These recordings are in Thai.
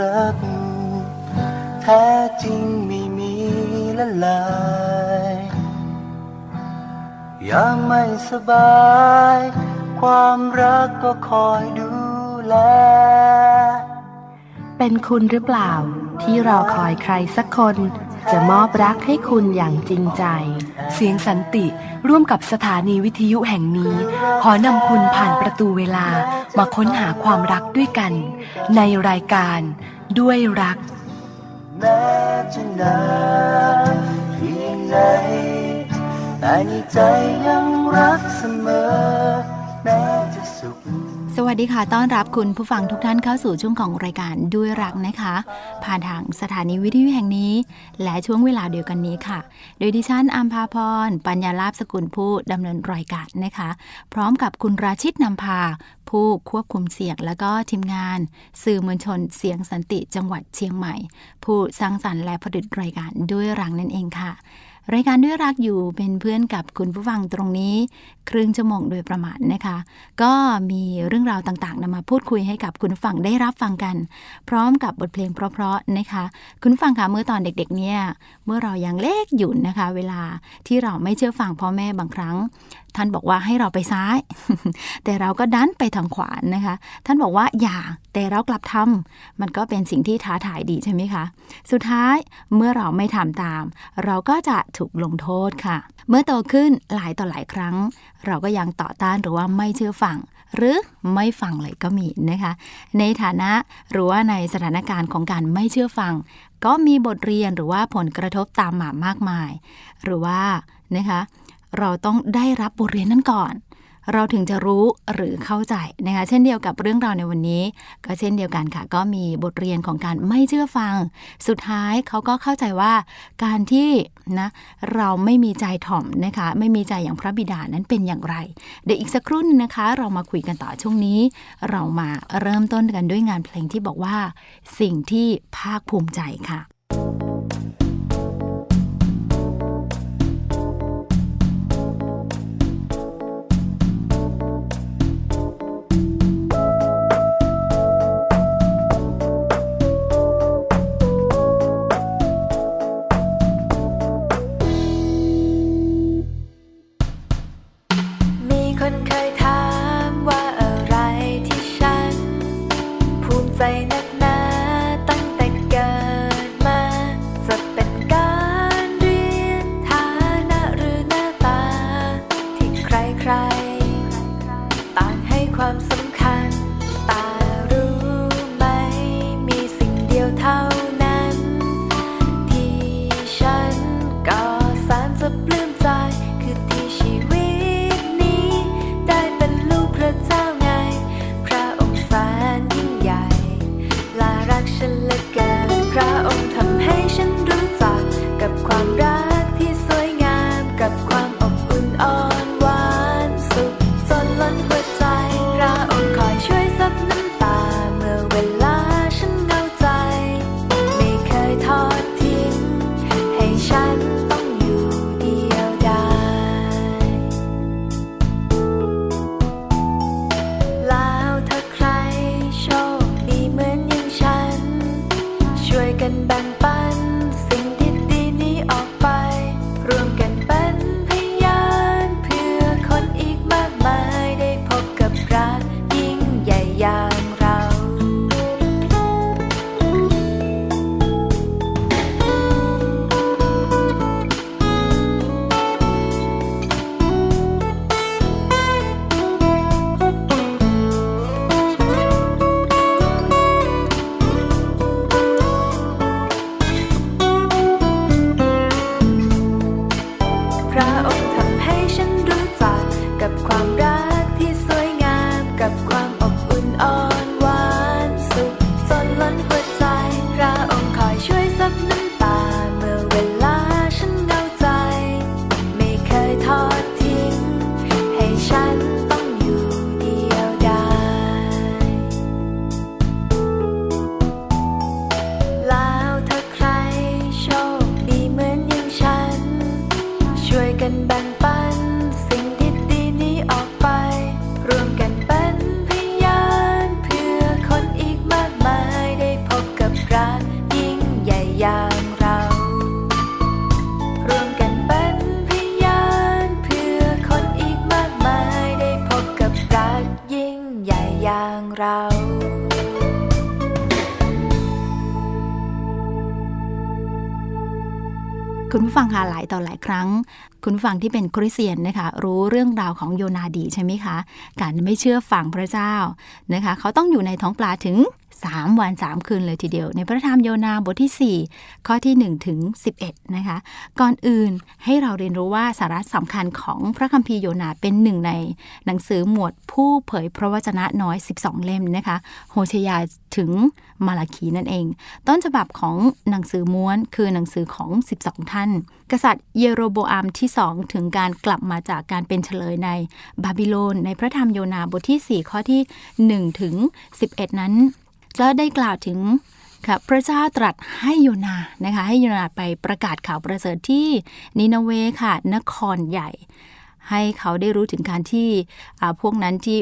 รัก แท้จริงไม่มีละลายยามไม่สบาย ความรักก็คอยดูแล เป็นคุณหรือเปล่า ที่รอคอยใครสักคน จะมอบรักให้คุณอย่างจริงใจ เสียงสันติ ร่วมกับสถานีวิทยุแห่งนี้ ขอนำคุณผ่านประตูเวลามาค้นหาความรักด้วยกัน ในรายการด้วยรักแม้จะนานเพียงไหนแต่ในใจยังรักเสมอแม้จะสุข สวัสดีค่ะ ต้อนรับคุณผู้ฟังทุกท่านเข้าสู่ช่วงของรายการด้วยรักนะคะ ผ่านทางสถานีวิทยุแห่งนี้ และช่วงเวลาเดียวกันนี้ค่ะ โดยดิฉันอัมพาพร ปัญญาลาภสกุลผู้ดำเนินรายการนะคะ พร้อมกับคุณราชิตนำพา ผู้ควบคุมเสียงและก็ทีมงาน สื่อมวลชนเสียงสันติจังหวัดเชียงใหม่ ผู้สร้างสรรค์และผลิตรายการด้วยรักนั่นเองค่ะ รายการด้วยรักอยู่เป็นเพื่อนกับคุณผู้ฟังตรงนี้ครึ่งชั่วโมงโดยประมาณนะคะ ก็มีเรื่องราวต่างๆนำมาพูดคุยให้กับคุณฟังได้รับฟังกัน พร้อมกับบทเพลงเพราะๆนะคะ คุณฟังคะเมื่อตอนเด็กๆ เนี่ย เมื่อเรายังเล็กอยู่นะคะ เวลาที่เราไม่เชื่อฟังพ่อแม่บางครั้ง ท่านบอกว่าให้เราไปซ้าย แต่เราก็ดันไปทางขวานะคะ ท่านบอกว่าอย่าแต่เรากลับทำมันก็เป็นสิ่งที่ท้าทายดีใช่ไหมคะ สุดท้ายเมื่อเราไม่ทำตาม เราก็จะถูกลงโทษค่ะ เมื่อโตขึ้นหลายต่อหลายครั้ง เราก็ยังต่อต้านหรือว่าไม่เชื่อฟัง หรือไม่ฟังเลยก็มีนะคะ ในฐานะหรือว่าในสถานการณ์ของการไม่เชื่อฟัง ก็มีบทเรียนหรือว่าผลกระทบตามมามากมาย หรือว่านะคะเราต้องได้รับบทเรียนนั้นก่อน เราถึงจะรู้หรือเข้าใจนะคะเช่นเดียวกับเรื่องราวในวันนี้ ก็เช่นเดียวกันค่ะ ก็มีบทเรียนของการไม่เชื่อฟัง สุดท้ายเขาก็เข้าใจว่าการที่นะเราไม่มีใจถ่อมนะคะ ไม่มีใจอย่างพระบิดานั้นเป็นอย่างไร เดี๋ยวอีกสักครู่นึงนะคะ เรามาคุยกันต่อช่วงนี้ เรามาเริ่มต้นกันด้วยงานเพลงที่บอกว่า สิ่งที่ภาคภูมิใจค่ะ คุณผู้ฟังคะหลายต่อหลายครั้ง คุณผู้ฟังที่เป็นคริสเตียนนะคะ รู้เรื่องราวของโยนาดีใช่ไหมคะ การไม่เชื่อฟังพระเจ้านะคะ เขาต้องอยู่ในท้องปลาถึง 3 วัน 3 คืนเลยทีเดียว ในพระธรรมโยนาบทที่ 4 ข้อที่ 1 ถึง 11 นะคะ ก่อนอื่นให้เราเรียนรู้ว่าสาระสำคัญของพระคัมภีร์โยนาเป็นหนึ่งในหนังสือหมวดผู้เผยพระวจนะน้อย 12 เล่มนะคะ โฮเชยาถึงมาลาคีนั่นเอง ต้นฉบับของหนังสือม้วนคือหนังสือของ 12 ท่าน กษัตริย์เยโรโบอัมที่ 2 ถึงการกลับมาจากการเป็นเฉลยในบาบิโลน ในพระธรรมโยนาบทที่ 4 ข้อที่ 1 ถึง 11 นั้น ก็ได้กล่าวถึงค่ะพระเจ้าตรัสให้โยนานะคะให้โยนาไปประกาศข่าวประเสริฐที่นินาเวค่ะนครใหญ่ ให้เขาได้รู้ถึงการที่พวกนั้นที่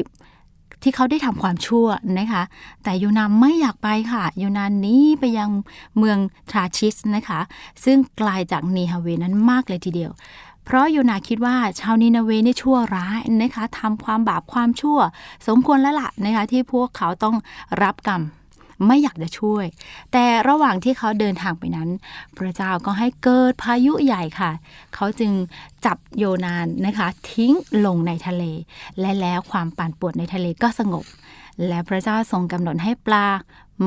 ที่เขาได้ทำความชั่วนะคะ แต่โยนาไม่อยากไปค่ะโยนาหนี้ไปยังเมืองทราชิสนะคะ ซึ่งไกลาจากนีฮาเวนั้นมากเลยทีเดียว เพราะโยนาคิดว่าชาวนินาเวนี่ชั่วร้ายนะคะทำความบาปความชั่ว สมควรแล้วล่ะนะคะที่พวกเขาต้องรับกรรม ไม่อยากจะช่วย แต่ระหว่างที่เขาเดินทางไปนั้น พระเจ้าก็ให้เกิดพายุใหญ่ค่ะ เขาจึงจับโยนานนะคะ ทิ้งลงในทะเล และแล้วความปั่นป่วนในทะเลก็สงบ และพระเจ้าทรงกำหนดให้ปลา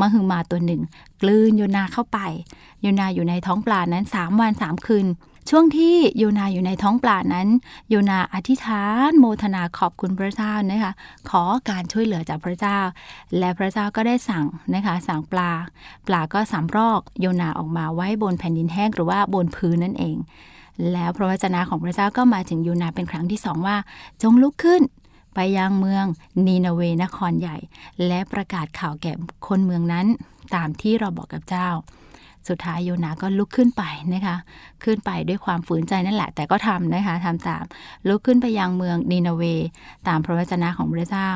มหึมาตัวหนึ่ง กลืนโยนาเข้าไป โยนาอยู่ในท้องปลานั้นสามวันสามคืน ช่วงที่โยนาอยู่ในท้องปลานั้น โยนาอธิษฐานโมทนาขอบคุณพระเจ้านะคะ ขอการช่วยเหลือจากพระเจ้า และพระเจ้าก็ได้สั่งนะคะ สั่งปลา ปลาก็สามรอกโยนาออกมาไว้บนแผ่นดินแห้งหรือว่าบนพื้นนั่นเอง แล้วพระวจนะของพระเจ้าก็มาถึงโยนาเป็นครั้งที่สองว่า จงลุกขึ้นไปยังเมืองนีนาเวนครใหญ่ และประกาศข่าวแก่คนเมืองนั้นตามที่เราบอกกับเจ้า สุดท้ายโยนาก็ลุกขึ้นไปนะคะ ขึ้นไปด้วยความฝืนใจนั่นแหละ แต่ก็ทำนะคะทำตาม ลุกขึ้นไปยังเมืองนีนาเว ตามพระวจนะของพระเจ้า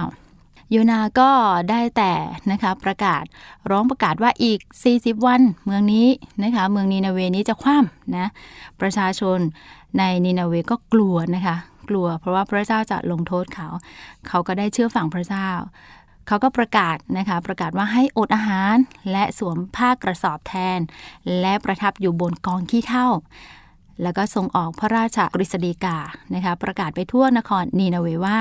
โยนาก็ได้แต่นะคะประกาศร้องประกาศว่าอีก 40 วัน เมืองนี้นะคะเมืองนีนาเวนี้จะคว่ำนะประชาชนในนีนาเวก็กลัวนะคะ กลัวเพราะว่าพระเจ้าจะลงโทษเขา เขาก็ได้เชื่อฟังพระเจ้า เขาก็ประกาศนะคะประกาศว่าให้อดอาหารและสวมผ้ากระสอบแทน และประทับอยู่บนกองขี้เถ้าแล้วก็ส่งออกพระราชกฤษฎีกานะคะประกาศไปทั่วนครนีนาเวว่า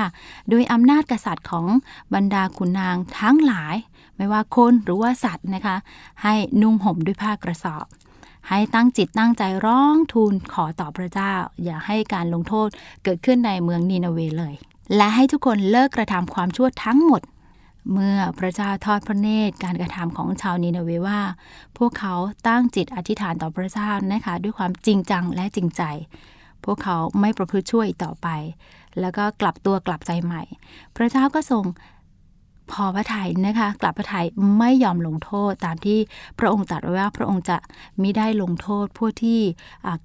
โดยอำนาจกษัตริย์ของบรรดาขุนนางทั้งหลาย ไม่ว่าคนหรือว่าสัตว์นะคะ ให้นุ่งห่มด้วยผ้ากระสอบ ให้ตั้งจิตตั้งใจร้องทูลขอต่อพระเจ้า อย่าให้การลงโทษเกิดขึ้นในเมืองนีนาเวเลย และให้ทุกคนเลิกกระทำความชั่วทั้งหมด เมื่อพระเจ้าทอดพระเนตรการกระทำของชาวนีนาเวว่า พวกเขาตั้งจิตอธิษฐานต่อพระเจ้านะคะ ด้วยความจริงจังและจริงใจ พวกเขาไม่ประพฤติชั่วอีกต่อไป แล้วก็กลับตัวกลับใจใหม่ พระเจ้าก็ทรงพอพระทัยนะคะ กลับพระทัยไม่ยอมลงโทษตามที่พระองค์ตรัสไว้ว่าพระองค์จะมิได้ลงโทษผู้ที่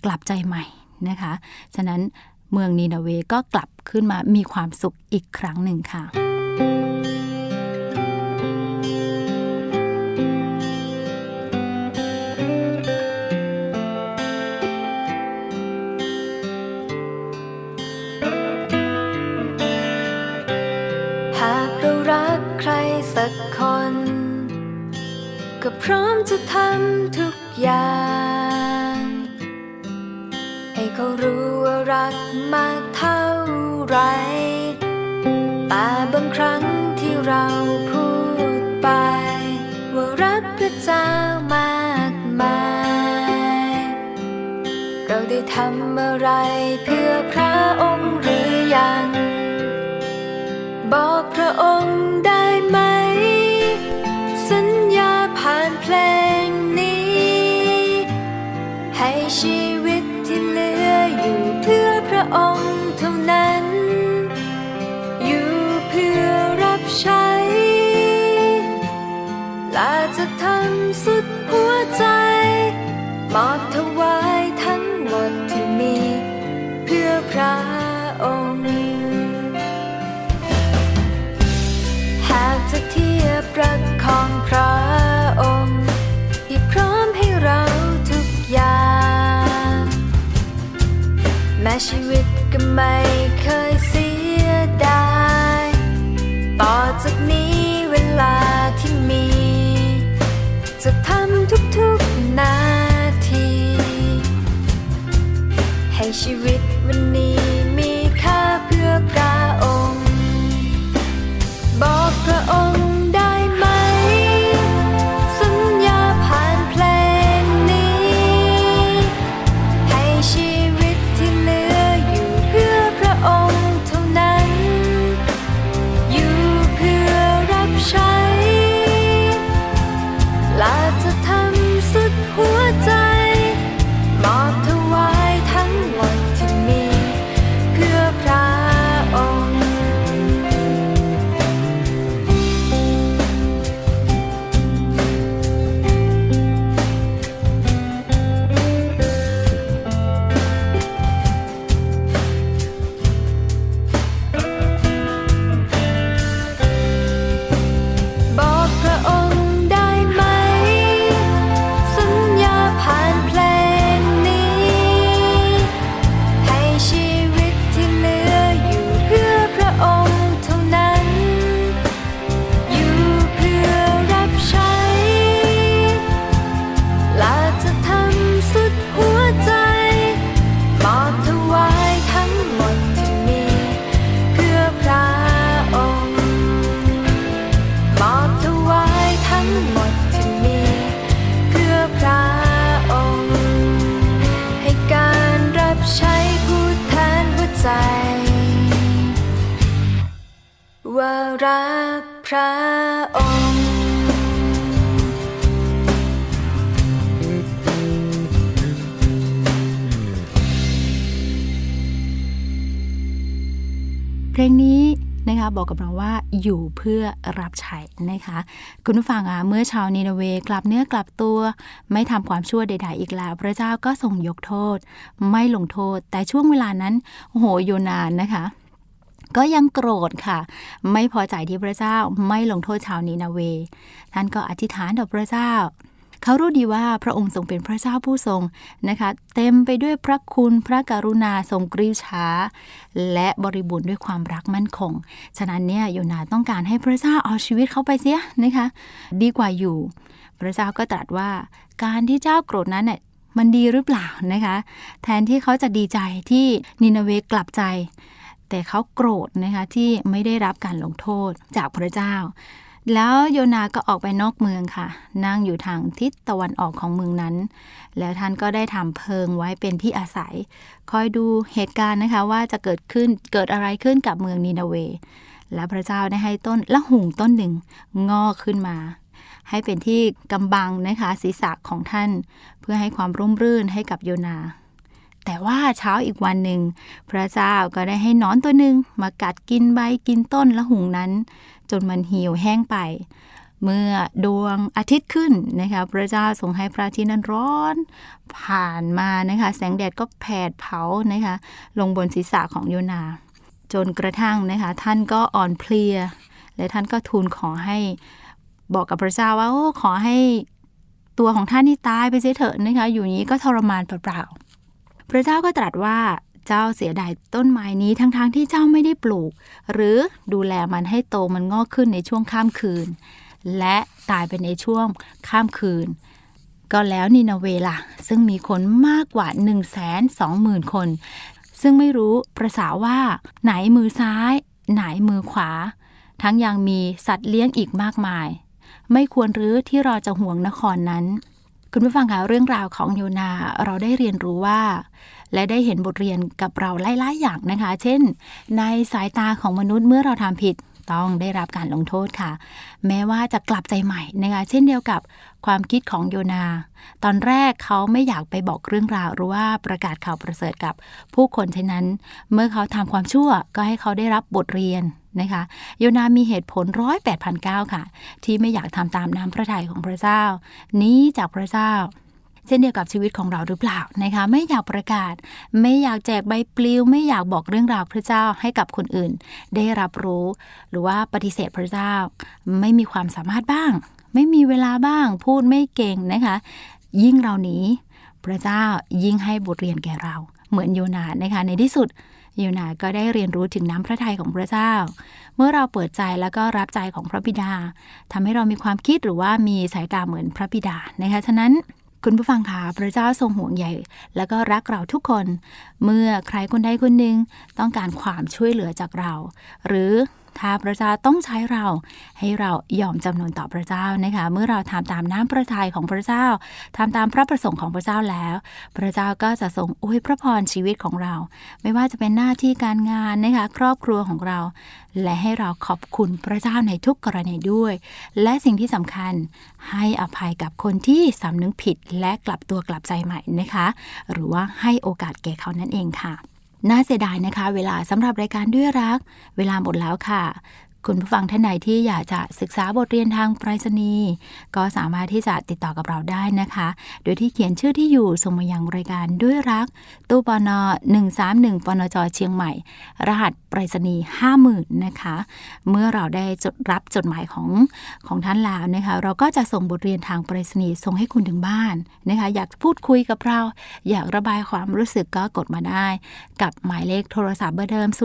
กลับใจใหม่นะคะ ฉะนั้นเมืองนีนาเวก็กลับขึ้นมามีความสุขอีกครั้งหนึ่งค่ะ พื่ ไม่เคยเสียดาย ต่อจากนี้เวลาที่มี จะทำทุกๆนาที ให้ชีวิตวันนี้ พระองค์เพลงนี้นะคะบอกกับเราว่าอยู่เพื่อรับใช้นะคะ คุณผู้ฟังอะเมื่อชาวนีนาเวกลับเนื้อกลับตัว ไม่ทำความชั่วใด ๆ อีกแล้ว พระเจ้าก็ทรงยกโทษ ไม่ลงโทษ แต่ช่วงเวลานั้นโอ้โหโยนานนะคะ ก็ยังโกรธค่ะ ไม่พอใจที่พระเจ้าไม่ลงโทษชาวนีนาเว ท่านก็อธิษฐานต่อพระเจ้า เขารู้ดีว่าพระองค์ทรงเป็นพระเจ้าผู้ทรงนะคะ เต็มไปด้วยพระคุณพระกรุณาทรงกริ้วช้า และบริบูรณ์ด้วยความรักมั่นคง ฉะนั้นเนี่ยโยนาต้องการให้พระเจ้าเอาชีวิตเขาไปเสียนะคะ ดีกว่าอยู่ พระเจ้าก็ตรัสว่า การที่เจ้าโกรธนั้นเนี่ยมันดีหรือเปล่านะคะ แทนที่เขาจะดีใจที่นินาเวกลับใจ แต่เขาโกรธนะคะที่ไม่ได้รับการลงโทษจากพระเจ้า แล้วโยนาก็ออกไปนอกเมืองค่ะ นั่งอยู่ทางทิศตะวันออกของเมืองนั้น แล้วท่านก็ได้ทำเพิงไว้เป็นที่อาศัย คอยดูเหตุการณ์นะคะว่าจะเกิดขึ้นเกิดอะไรขึ้นกับเมืองนีนาเว และพระเจ้าได้ให้ต้นละหุ่งต้นหนึ่งงอกขึ้นมาให้เป็นที่กำบังนะคะศีรษะของท่าน เพื่อให้ความร่มรื่นให้กับโยนา แต่ว่าเช้าอีกวันหนึ่ง พระเจ้าก็ได้ให้นอนตัวหนึ่งมากัดกินใบกินต้นละหุงนั้น จนมันเหี่ยวแห้งไป เมื่อดวงอาทิตย์ขึ้นนะคะพระเจ้าทรงให้พระอาทิตย์นั้นร้อน ผ่านมานะคะแสงแดดก็แผดเผานะคะลงบนศีรษะของโยนา จนกระทั่งนะคะท่านก็อ่อนเพลีย และท่านก็ทูลขอให้บอกกับพระเจ้าว่าโอ้ขอให้ตัวของท่านนี่ตายไปเสียเถอะนะคะอยู่นี้ก็ทรมานเปล่าๆ พระเจ้าก็ตรัสว่าเจ้าเสียดายต้นไม้นี้ทั้งๆทที่เจ้าไม่ได้ปลูก หรือดูแลมันให้โตมันงอกขึ้นในช่วงข้ามคืน และตายไปในช่วงข้ามคืน ก็แล้วนินาเวล่ะ ซึ่งมีคนมากกว่า 1 2 0 0 0 0 คน ซึ่งไม่รู้ประษาว่าไหนมือซ้าย ไหนมือขวา ทั้งยังมีสัตว์เลี้ยงอีกมากมาย ไม่ควรรื้อที่เราจะห่วงนครนั้น คุณผู้ฟังคะเรื่องราวของโยนาเราได้เรียนรู้ว่า และได้เห็นบทเรียนกับเราหลายๆอย่างนะคะ เช่น ในสายตาของมนุษย์เมื่อเราทำผิดต้องได้รับการลงโทษค่ะ แม้ว่าจะกลับใจใหม่นะคะเช่นเดียวกับความคิดของโยนา ตอนแรกเขาไม่อยากไปบอกเรื่องราวหรือว่าประกาศข่าวประเสริฐกับผู้คนเช่นนั้น เมื่อเขาทำความชั่วก็ให้เขาได้รับบทเรียน นะคะโยนามีเหตุผลร้อยแปดพันเก้าค่ะ ที่ไม่อยากทำตามน้ำพระทัยของพระเจ้า นี้จากพระเจ้า เช่นเดียวกับชีวิตของเราหรือเปล่านะคะ ไม่อยากประกาศ ไม่อยากแจกใบปลิว ไม่อยากบอกเรื่องราวพระเจ้าให้กับคนอื่น ได้รับรู้ หรือว่าปฏิเสธพระเจ้า ไม่มีความสามารถบ้าง ไม่มีเวลาบ้าง พูดไม่เก่งนะคะ ยิ่งเราหนีพระเจ้ายิ่งให้บทเรียนแก่เรา เหมือนโยนานะคะในที่สุด ยูนาก็ได้เรียนรู้ถึงน้ำพระทัยของพระเจ้า เมื่อเราเปิดใจแล้วก็รับใจของพระบิดาทำให้เรามีความคิดหรือว่ามีสายตาเหมือนพระบิดานะคะฉะนั้นคุณผู้ฟังคะพระเจ้าทรงห่วงใยและก็รักเราทุกคน เมื่อใครคนใดคนหนึ่งต้องการความช่วยเหลือจากเรา หรือ ถ้าพระเจ้าต้องใช้เราให้เรายอมจำนนต่อพระเจ้านะคะ เมื่อเราทำตามน้ำพระทัยของพระเจ้าทำตามพระประสงค์ของพระเจ้าแล้ว พระเจ้าก็จะทรงอวยพระพรชีวิตของเรา ไม่ว่าจะเป็นหน้าที่การงานนะคะครอบครัวของเรา และให้เราขอบคุณพระเจ้าในทุกกรณีด้วย และสิ่งที่สำคัญให้อภัยกับคนที่สำนึกผิดและกลับตัวกลับใจใหม่นะคะ หรือว่าให้โอกาสแก่เขานั่นเองค่ะ น่าเสียดายนะคะ เวลาสำหรับรายการด้วยรัก เวลาหมดแล้วค่ะ คุณผู้ฟังท่านใดที่อยากจะศึกษาบทเรียนทางไปรษณีย์ก็สามารถที่จะติดต่อกับเราได้นะคะ โดยที่เขียนชื่อที่อยู่ส่งมายังรายการด้วยรัก ตู้ปน131ปนจเชียงใหม่ รหัสไปรษณีย์50,000นะคะ เมื่อเราได้จดรับจดหมายของของท่านแล้วนะคะ เราก็จะส่งบทเรียนทางไปรษณีย์ส่งให้คุณถึงบ้านนะคะ อยากพูดคุยกับเรา อยากระบายความรู้สึกก็กดมาได้ กับหมายเลขโทรศัพท์เบอร์เดิม 053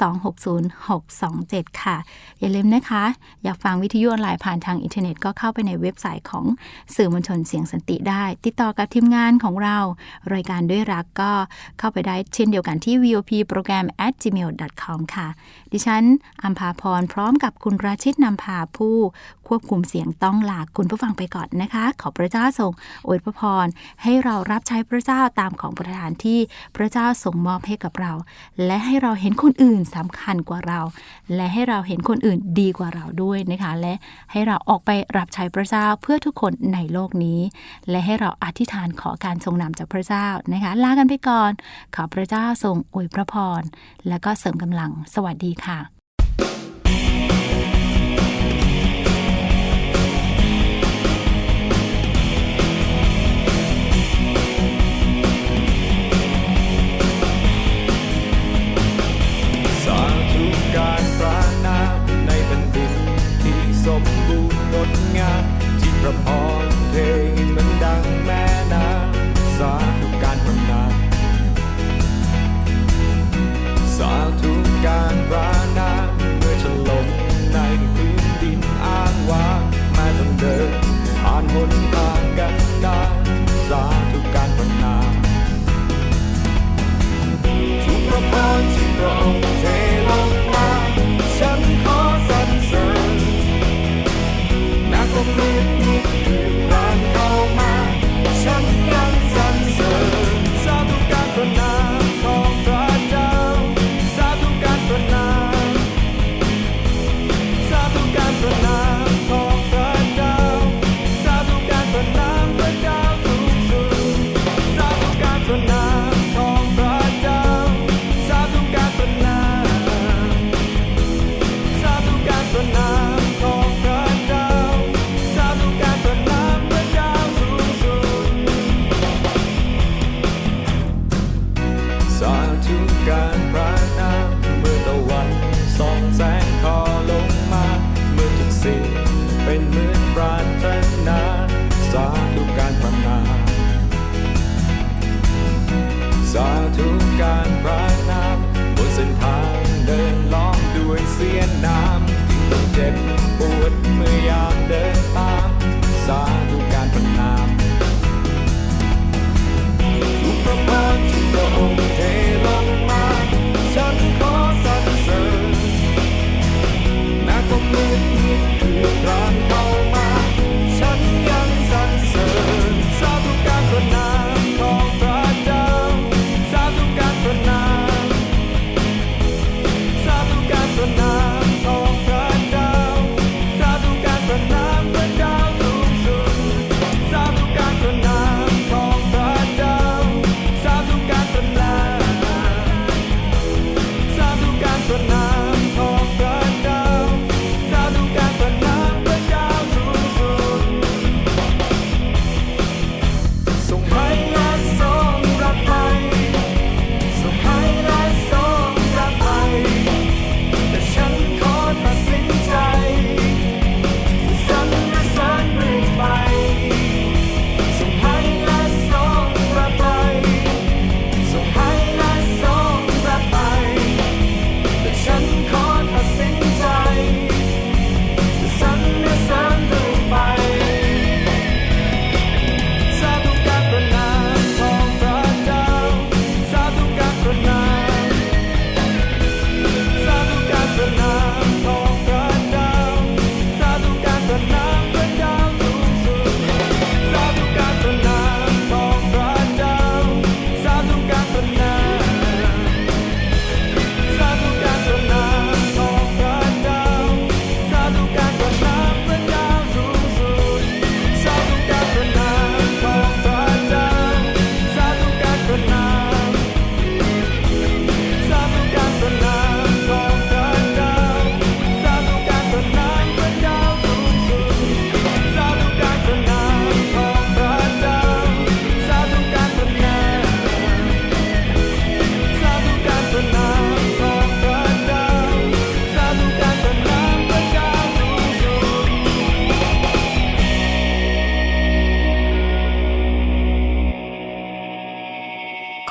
260 627ค่ะ อย่าลืมนะคะ อยากฟังวิทยุออนไลน์ผ่านทางอินเทอร์เน็ตก็เข้าไปในเว็บไซต์ของสื่อมวลชนเสียงสันติได้ ติดต่อกับทีมงานของเรา รายการด้วยรักก็เข้าไปได้เช่นเดียวกันที่ VOP โปรแกรม at gmail.com ค่ะ ดิฉันอัมพาพรพร้อมกับคุณราชิตนำพาผู้ควบคุมเสียงต้องลาคุณผู้ฟังไปก่อนนะคะ ขอพระเจ้าทรงอวยพระพรให้เรารับใช้พระเจ้าตามของประทานที่พระเจ้าทรงมอบให้กับเรา และให้เราเห็นคนอื่นสำคัญกว่าเรา และให้เราเห็นคนอื่นดีกว่าเราด้วยนะคะ และให้เราออกไปรับใช้พระเจ้าเพื่อทุกคนในโลกนี้ และให้เราอธิษฐานขอการทรงนำจากพระเจ้านะคะ ลากันไปก่อน ขอพระเจ้าทรงอวยพระพรและก็เสริมกำลังสวัสดีค่ะการ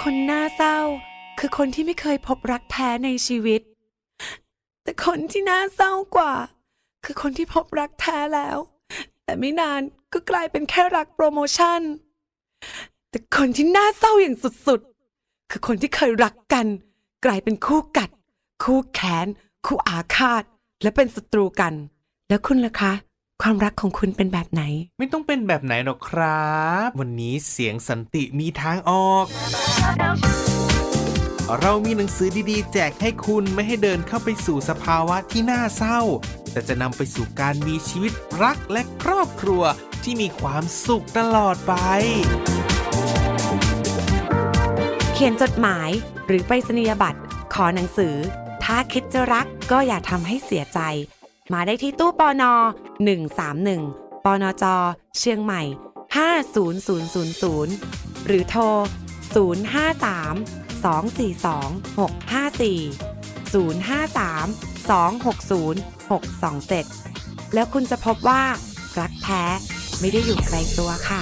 คนน่าเศร้า คือคนที่ไม่เคยพบรักแท้ในชีวิต แต่คนที่น่าเศร้ากว่า คือคนที่พบรักแท้แล้ว แต่ไม่นานก็กลายเป็นแค่รักโปรโมชั่น แต่คนที่น่าเศร้าอย่างสุดๆ คือคนที่เคยรักกัน กลายเป็นคู่กัด คู่แค้นคู่อาฆาต และเป็นศัตรูกัน แล้วคุณล่ะคะ ความรักของคุณเป็นแบบไหน ไม่ต้องเป็นแบบไหนหรอกครับ วันนี้เสียงสันติมีทางออก เรามีหนังสือดีๆ แจกให้คุณไม่ให้เดินเข้าไปสู่สภาวะที่น่าเศร้า แต่จะนำไปสู่การมีชีวิตรักและครอบครัวที่มีความสุขตลอดไป เขียนจดหมายหรือไปรษณียบัตรขอหนังสือ ถ้าคิดจะรักก็อย่าทำให้เสียใจ มาได้ที่ตู้ปอนอ131ปอนอจอเชียงใหม่ 50000 หรือโทร 053 242 654 053 260 627 แล้วคุณจะพบว่า รักแท้ไม่ได้อยู่ไกลตัวค่ะ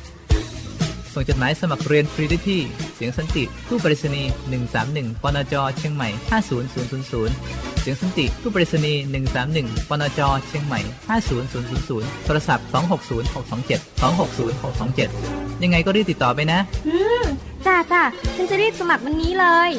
ส่งจดหมายสมัครเรียนฟรีได้ที่ เสียงสันติตู้ปริศนีย์131ปนจเชียงใหม่ 50000 เสียงสันติตู้ปริศนีย์131ปนจเชียงใหม่ 50000 โทรศัพท์ 260 627 260 627 ยังไงก็รีบติดต่อไปนะ อืมจ้าจ้าฉันจะรีบสมัครวันนี้เลย